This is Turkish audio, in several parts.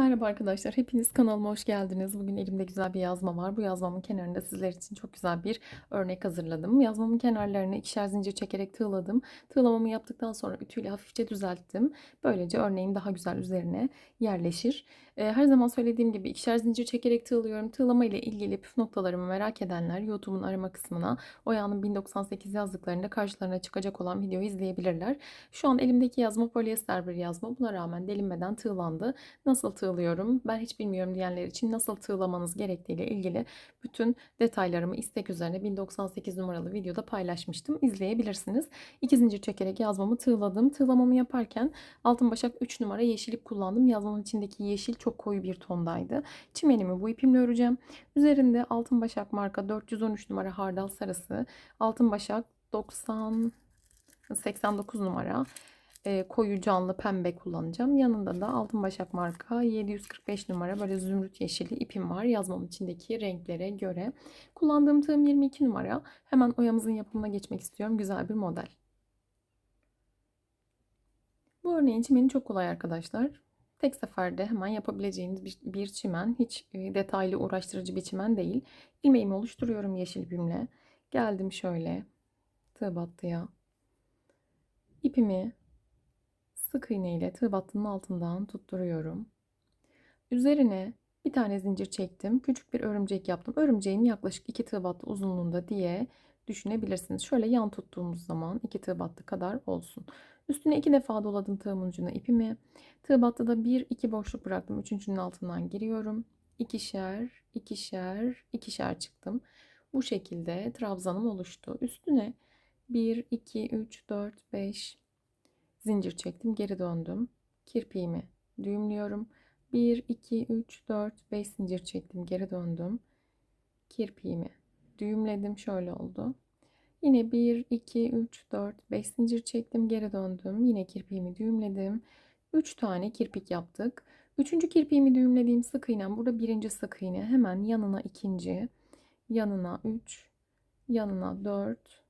Merhaba arkadaşlar, hepiniz kanalıma hoş geldiniz. Bugün elimde güzel bir yazma var. Bu yazmamın kenarında sizler için çok güzel bir örnek hazırladım. Yazmamın kenarlarını ikişer zincir çekerek tığladım. Tığlamamı yaptıktan sonra ütüyle hafifçe düzelttim. Böylece örneğim daha güzel üzerine yerleşir. Ee, Her zaman söylediğim gibi ikişer zincir çekerek tığlıyorum. Tığlama ile ilgili püf noktalarımı merak edenler YouTube'un arama kısmına Oya'nın 1098 yazdıklarında karşılarına çıkacak olan videoyu izleyebilirler. Şu an elimdeki yazma polyester bir yazma. Buna rağmen delinmeden tığlandı. Nasıl tığlıyorum ben hiç bilmiyorum diyenler için nasıl tığlamanız gerektiğiyle ilgili bütün detaylarımı istek üzerine 1098 numaralı videoda paylaşmıştım. İzleyebilirsiniz. İki zincir çekerek yazmamı tığladım. Tığlamamı yaparken altın başak 3 numara yeşil ip kullandım. Yazmamın içindeki yeşil çok koyu bir tondaydı. Çimenimi bu ipimle öreceğim. Üzerinde altın başak marka 413 numara hardal sarısı, altın başak 90 89 numara e, koyu canlı pembe kullanacağım. Yanında da Altın Başak marka 745 numara böyle zümrüt yeşili ipim var. Yazmamın içindeki renklere göre. Kullandığım tığım 22 numara. Hemen oyamızın yapımına geçmek istiyorum. Güzel bir model. Bu örneğin çimeni çok kolay arkadaşlar. Tek seferde hemen yapabileceğiniz bir, bir çimen. Hiç e, detaylı uğraştırıcı bir çimen değil. İlmeğimi oluşturuyorum yeşil ipimle. Geldim şöyle tığ battıya. İpimi sık iğne ile tığ battının altından tutturuyorum. Üzerine bir tane zincir çektim. Küçük bir örümcek yaptım. Örümceğim yaklaşık 2 tığ battı uzunluğunda diye düşünebilirsiniz. Şöyle yan tuttuğumuz zaman 2 tığ battı kadar olsun. Üstüne iki defa doladım tığımın ucuna ipimi. Tığ battıda bir iki boşluk bıraktım. Üçüncünün altından giriyorum. İkişer, ikişer, ikişer çıktım. Bu şekilde trabzanım oluştu. Üstüne 1, 2, 3, 4, 5 zincir çektim. Geri döndüm. Kirpiğimi düğümlüyorum. 1, 2, 3, 4, 5 zincir çektim. Geri döndüm. Kirpiğimi düğümledim. Şöyle oldu. Yine 1, 2, 3, 4, 5 zincir çektim. Geri döndüm. Yine kirpiğimi düğümledim. 3 tane kirpik yaptık. Üçüncü kirpiğimi düğümlediğim sık iğnem burada birinci sık iğne. Hemen yanına ikinci, yanına 3, yanına 4,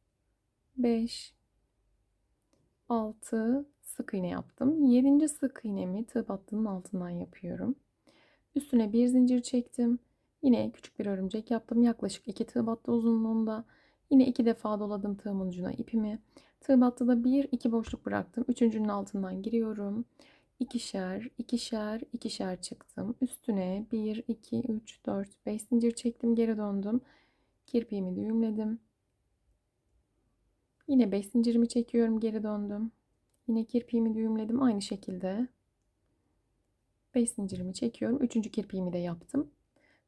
5, 6 sık iğne yaptım. 7. sık iğnemi tığ battının altından yapıyorum. Üstüne bir zincir çektim. Yine küçük bir örümcek yaptım. Yaklaşık 2 tığ battı uzunluğunda. Yine iki defa doladım tığımın ucuna ipimi. Tığ battıda bir iki boşluk bıraktım. Üçüncünün altından giriyorum. İkişer, ikişer, ikişer çıktım. Üstüne 1, 2, 3, 4, 5 zincir çektim. Geri döndüm. Kirpiğimi düğümledim. Yine 5 zincirimi çekiyorum. Geri döndüm. Yine kirpiğimi düğümledim. Aynı şekilde 5 zincirimi çekiyorum. Üçüncü kirpiğimi de yaptım.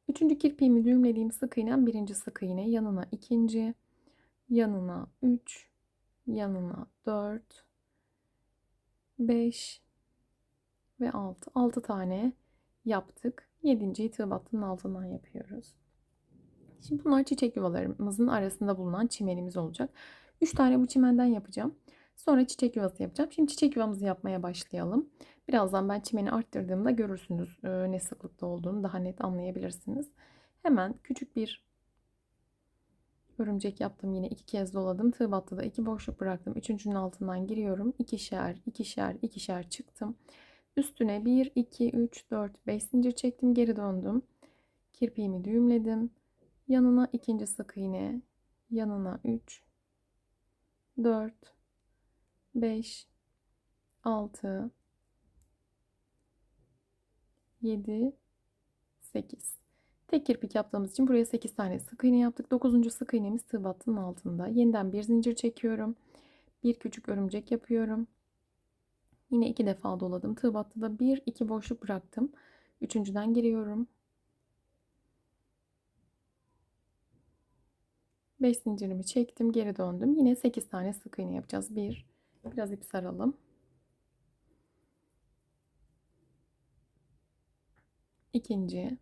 Üçüncü kirpiğimi düğümlediğim sık iğnem birinci sık iğne. Yanına ikinci, yanına 3, yanına 4, 5 ve 6. 6 tane yaptık. 7. tığ battının altından yapıyoruz. Şimdi bunlar çiçek yuvalarımızın arasında bulunan çimenimiz olacak. 3 tane bu çimenden yapacağım. Sonra çiçek yuvası yapacağım. Şimdi çiçek yuvamızı yapmaya başlayalım. Birazdan ben çimeni arttırdığımda görürsünüz e, ne sıklıkta olduğunu daha net anlayabilirsiniz. Hemen küçük bir örümcek yaptım yine iki kez doladım. Tığ battıda iki boşluk bıraktım. Üçüncünün altından giriyorum. İkişer, ikişer, ikişer çıktım. Üstüne 1, 2, 3, 4, 5 zincir çektim. Geri döndüm. Kirpiğimi düğümledim. Yanına ikinci sık iğne. Yanına 3, 4, 5, 6, 7, 8. Tek kirpik yaptığımız için buraya 8 tane sık iğne yaptık. 9. sık iğnemiz tığ battının altında. Yeniden bir zincir çekiyorum. Bir küçük örümcek yapıyorum. Yine iki defa doladım. Tığ battıda bir iki boşluk bıraktım. Üçüncüden giriyorum. 5 zincirimi çektim. Geri döndüm. Yine 8 tane sık iğne yapacağız. 1 biraz ip saralım. 2.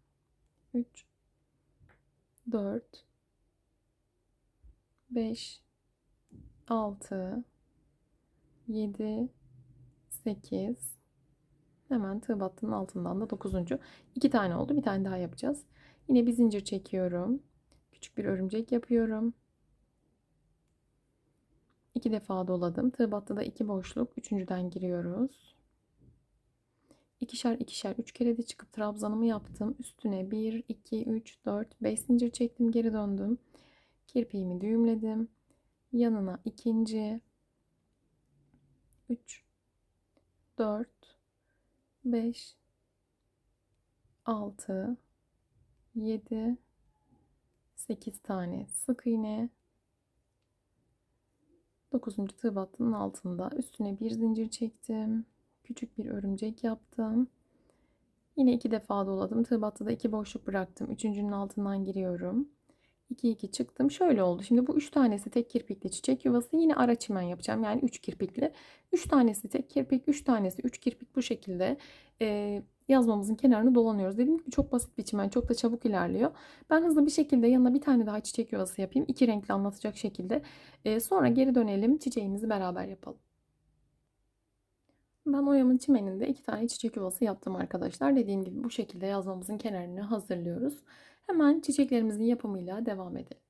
3 4 5 6 7 8 hemen tığ battının altından da 9. 2 tane oldu. Bir tane daha yapacağız. Yine bir zincir çekiyorum. Küçük bir örümcek yapıyorum. İki defa doladım. Tığ battıda iki boşluk. Üçüncüden giriyoruz. İkişer ikişer 3 kere de çıkıp trabzanımı yaptım. Üstüne 1, 2, 3, 4, 5 zincir çektim. Geri döndüm. Kirpiğimi düğümledim. Yanına ikinci 3 4 5 6 7 8 tane sık iğne 9. tığ battının altında üstüne bir zincir çektim. Küçük bir örümcek yaptım. Yine iki defa doladım. Tığ battıda iki boşluk bıraktım. Üçüncünün altından giriyorum. 2 2 çıktım. Şöyle oldu. Şimdi bu 3 tanesi tek kirpikli çiçek yuvası. Yine ara çimen yapacağım. Yani 3 kirpikli. 3 tanesi tek kirpik, 3 tanesi 3 kirpik bu şekilde e, yazmamızın kenarını dolanıyoruz. Dediğim gibi çok basit bir çimen. Çok da çabuk ilerliyor. Ben hızlı bir şekilde yanına bir tane daha çiçek yuvası yapayım. İki renkli anlatacak şekilde. E, sonra geri dönelim. Çiçeğimizi beraber yapalım. Ben oyamın çimeninde iki tane çiçek yuvası yaptım arkadaşlar. Dediğim gibi bu şekilde yazmamızın kenarını hazırlıyoruz. Hemen çiçeklerimizin yapımıyla devam edelim.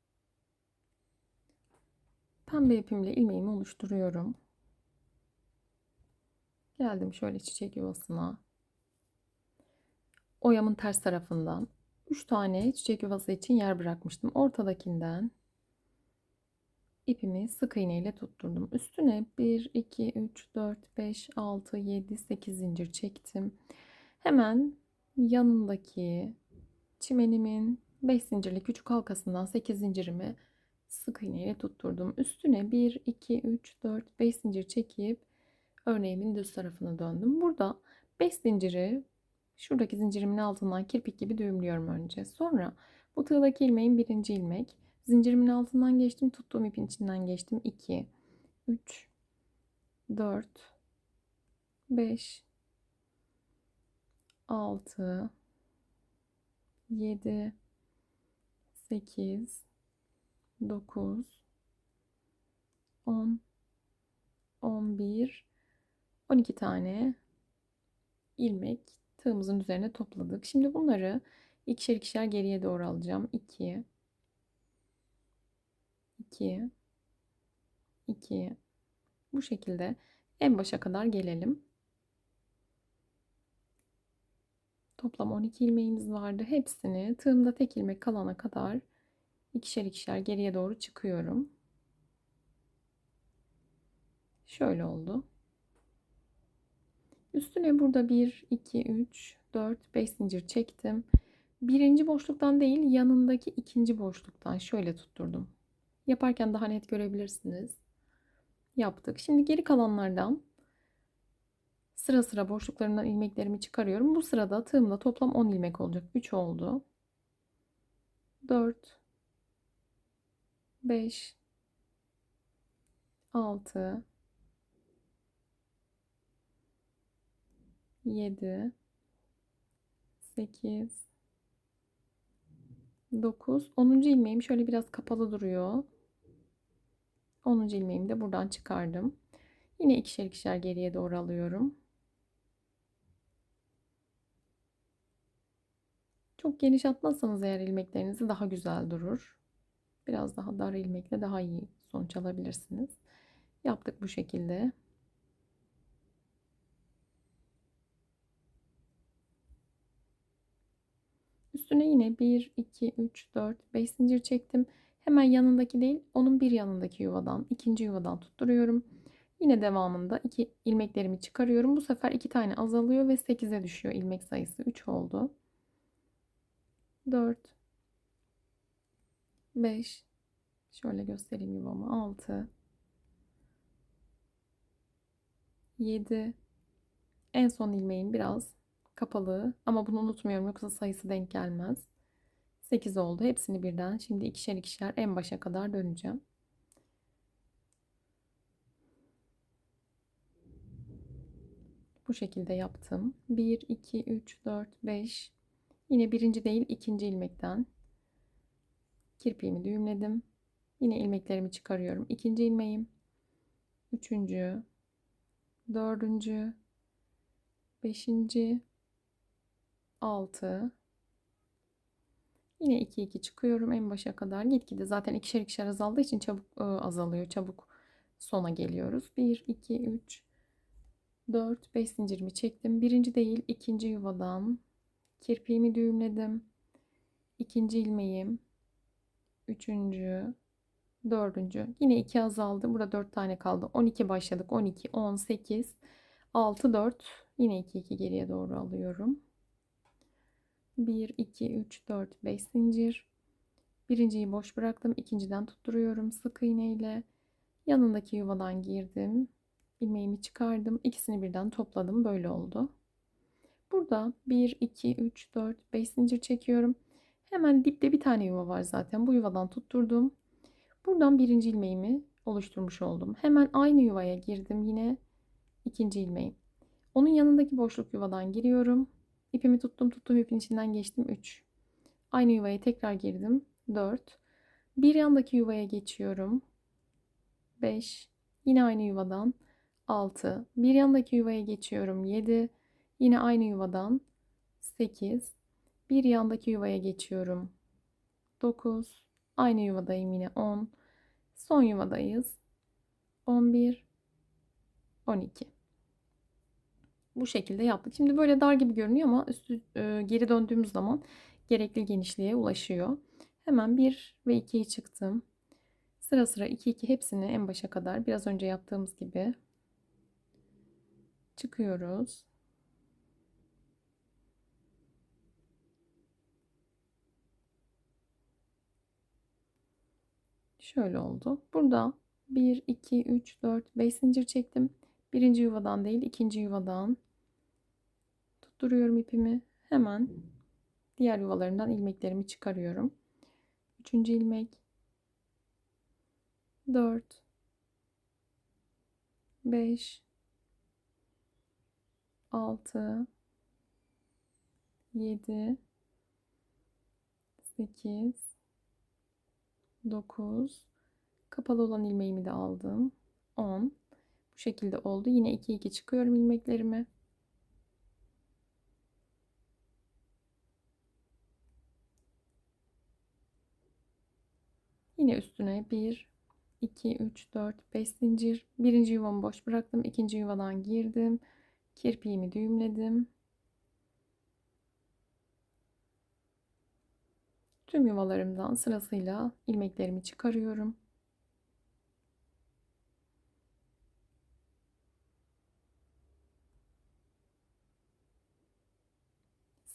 Pembe ipimle ilmeğimi oluşturuyorum. Geldim şöyle çiçek yuvasına. Oyamın ters tarafından 3 tane çiçek yuvası için yer bırakmıştım. Ortadakinden ipimi sık iğne ile tutturdum. Üstüne 1, 2, 3, 4, 5, 6, 7, 8 zincir çektim. Hemen yanındaki çimenimin 5 zincirli küçük halkasından 8 zincirimi sık iğne ile tutturdum. Üstüne 1, 2, 3, 4, 5 zincir çekip örneğimin düz tarafına döndüm. Burada 5 zinciri şuradaki zincirimin altından kirpik gibi düğümlüyorum önce. Sonra bu tığdaki ilmeğin birinci ilmek. Zincirimin altından geçtim. Tuttuğum ipin içinden geçtim. 2, 3, 4, 5, 6, 7, 8, 9, 10, 11, 12 tane ilmek tığımızın üzerine topladık. Şimdi bunları ikişer ikişer geriye doğru alacağım. 2 2 2 bu şekilde en başa kadar gelelim. Toplam 12 ilmeğimiz vardı. Hepsini tığımda tek ilmek kalana kadar ikişer ikişer geriye doğru çıkıyorum. Şöyle oldu. Üstüne burada 1, 2, 3, 4, 5 zincir çektim. Birinci boşluktan değil yanındaki ikinci boşluktan şöyle tutturdum. Yaparken daha net görebilirsiniz. Yaptık. Şimdi geri kalanlardan sıra sıra boşluklarından ilmeklerimi çıkarıyorum. Bu sırada tığımda toplam 10 ilmek olacak. 3 oldu. 4 5 6 7 8 9 10. ilmeğim şöyle biraz kapalı duruyor. 10. ilmeğimi de buradan çıkardım. Yine ikişer ikişer geriye doğru alıyorum. Çok geniş atmazsanız eğer ilmeklerinizi daha güzel durur. Biraz daha dar ilmekle daha iyi sonuç alabilirsiniz. Yaptık bu şekilde. Üstüne yine 1, 2, 3, 4, 5 zincir çektim. Hemen yanındaki değil, onun bir yanındaki yuvadan, ikinci yuvadan tutturuyorum. Yine devamında iki ilmeklerimi çıkarıyorum. Bu sefer iki tane azalıyor ve 8'e düşüyor ilmek sayısı. 3 oldu. 4 5 Şöyle göstereyim yuvamı. 6 7 En son ilmeğim biraz kapalı ama bunu unutmuyorum yoksa sayısı denk gelmez. 8 oldu. Hepsini birden şimdi ikişer ikişer en başa kadar döneceğim. Bu şekilde yaptım. 1, 2, 3, 4, 5. Yine birinci değil ikinci ilmekten kirpiğimi düğümledim. Yine ilmeklerimi çıkarıyorum. İkinci ilmeğim. Üçüncü. Dördüncü. Beşinci. Altı. Yine 2 2 çıkıyorum en başa kadar. Gitgide zaten ikişer ikişer azaldığı için çabuk azalıyor. Çabuk sona geliyoruz. 1 2 3 4 5 zincirimi çektim. Birinci değil ikinci yuvadan kirpiğimi düğümledim. İkinci ilmeğim. Üçüncü. Dördüncü. Yine 2 azaldı. Burada 4 tane kaldı. 12 başladık. 12, 18, 6, 4. Yine 2, 2 geriye doğru alıyorum. 1, 2, 3, 4, 5 zincir. Birinciyi boş bıraktım. İkinciden tutturuyorum sık iğne ile. Yanındaki yuvadan girdim. ilmeğimi çıkardım. İkisini birden topladım. Böyle oldu. Burada 1, 2, 3, 4, 5 zincir çekiyorum. Hemen dipte bir tane yuva var zaten. Bu yuvadan tutturdum. Buradan birinci ilmeğimi oluşturmuş oldum. Hemen aynı yuvaya girdim yine. ikinci ilmeğim. Onun yanındaki boşluk yuvadan giriyorum. İpimi tuttum tuttum ipin içinden geçtim 3. Aynı yuvaya tekrar girdim 4. Bir yandaki yuvaya geçiyorum. 5. Yine aynı yuvadan 6. Bir yandaki yuvaya geçiyorum 7. Yine aynı yuvadan 8. Bir yandaki yuvaya geçiyorum 9. Aynı yuvadayım yine 10. Son yuvadayız. 11 12. Bu şekilde yaptık. Şimdi böyle dar gibi görünüyor ama üstü e, geri döndüğümüz zaman gerekli genişliğe ulaşıyor. Hemen 1 ve 2'yi çıktım. Sıra sıra 2 2 hepsini en başa kadar biraz önce yaptığımız gibi çıkıyoruz. Şöyle oldu. Burada 1, 2, 3, 4, 5 zincir çektim. Birinci yuvadan değil ikinci yuvadan tutturuyorum ipimi. Hemen diğer yuvalarından ilmeklerimi çıkarıyorum. Üçüncü ilmek. 4 5 6 7 8 9 kapalı olan ilmeğimi de aldım. 10 bu şekilde oldu. Yine 2 2 çıkıyorum ilmeklerimi yine üstüne 1 2 3 4 5 zincir. Birinci yuvamı boş bıraktım. İkinci yuvadan girdim. Kirpiğimi düğümledim. Tüm yuvalarımdan sırasıyla ilmeklerimi çıkarıyorum.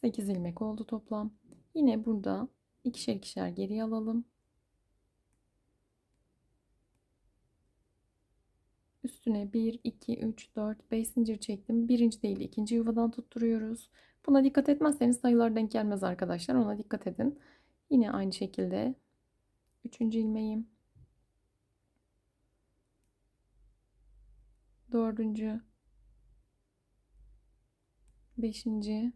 Sekiz ilmek oldu toplam. Yine burada ikişer ikişer geriye alalım. Üstüne 1, 2, 3, 4, 5 zincir çektim. Birinci değil ikinci yuvadan tutturuyoruz. Buna dikkat etmezseniz sayılar denk gelmez arkadaşlar. Ona dikkat edin. Yine aynı şekilde üçüncü ilmeğim. Dördüncü. Beşinci.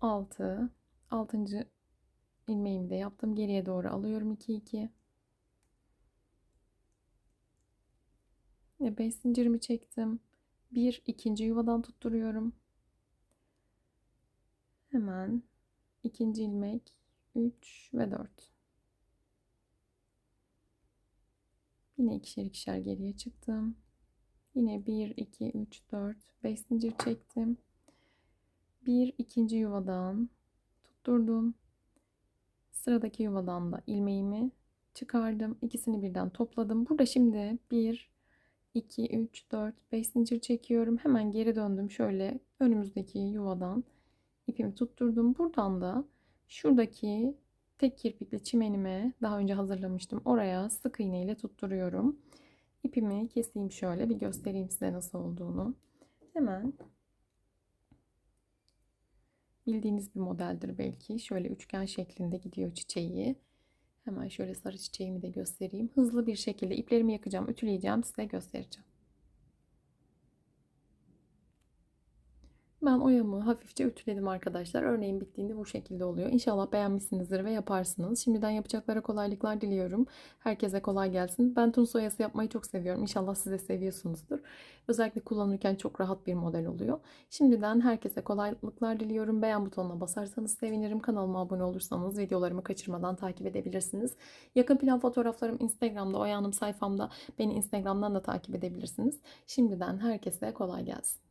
Altı. Altıncı ilmeğimi de yaptım. Geriye doğru alıyorum. 2 2. Ve 5 zincirimi çektim. Bir ikinci yuvadan tutturuyorum. Hemen ikinci ilmek 3 ve 4 yine ikişer ikişer geriye çıktım yine 1 2 3 4 5 zincir çektim bir ikinci yuvadan tutturdum sıradaki yuvadan da ilmeğimi çıkardım ikisini birden topladım burada şimdi 1 2 3 4 5 zincir çekiyorum hemen geri döndüm şöyle önümüzdeki yuvadan ipimi tutturdum. Buradan da şuradaki tek kirpikli çimenime daha önce hazırlamıştım. Oraya sık iğne ile tutturuyorum. İpimi keseyim şöyle bir göstereyim size nasıl olduğunu. Hemen bildiğiniz bir modeldir belki. Şöyle üçgen şeklinde gidiyor çiçeği. Hemen şöyle sarı çiçeğimi de göstereyim. Hızlı bir şekilde iplerimi yakacağım, ütüleyeceğim, size göstereceğim. Ben oyamı hafifçe ütüledim arkadaşlar. Örneğin bittiğinde bu şekilde oluyor. İnşallah beğenmişsinizdir ve yaparsınız. Şimdiden yapacaklara kolaylıklar diliyorum. Herkese kolay gelsin. Ben Tunus oyası yapmayı çok seviyorum. İnşallah siz de seviyorsunuzdur. Özellikle kullanırken çok rahat bir model oluyor. Şimdiden herkese kolaylıklar diliyorum. Beğen butonuna basarsanız sevinirim. Kanalıma abone olursanız videolarımı kaçırmadan takip edebilirsiniz. Yakın plan fotoğraflarım Instagram'da, Oya Hanım sayfamda. Beni Instagram'dan da takip edebilirsiniz. Şimdiden herkese kolay gelsin.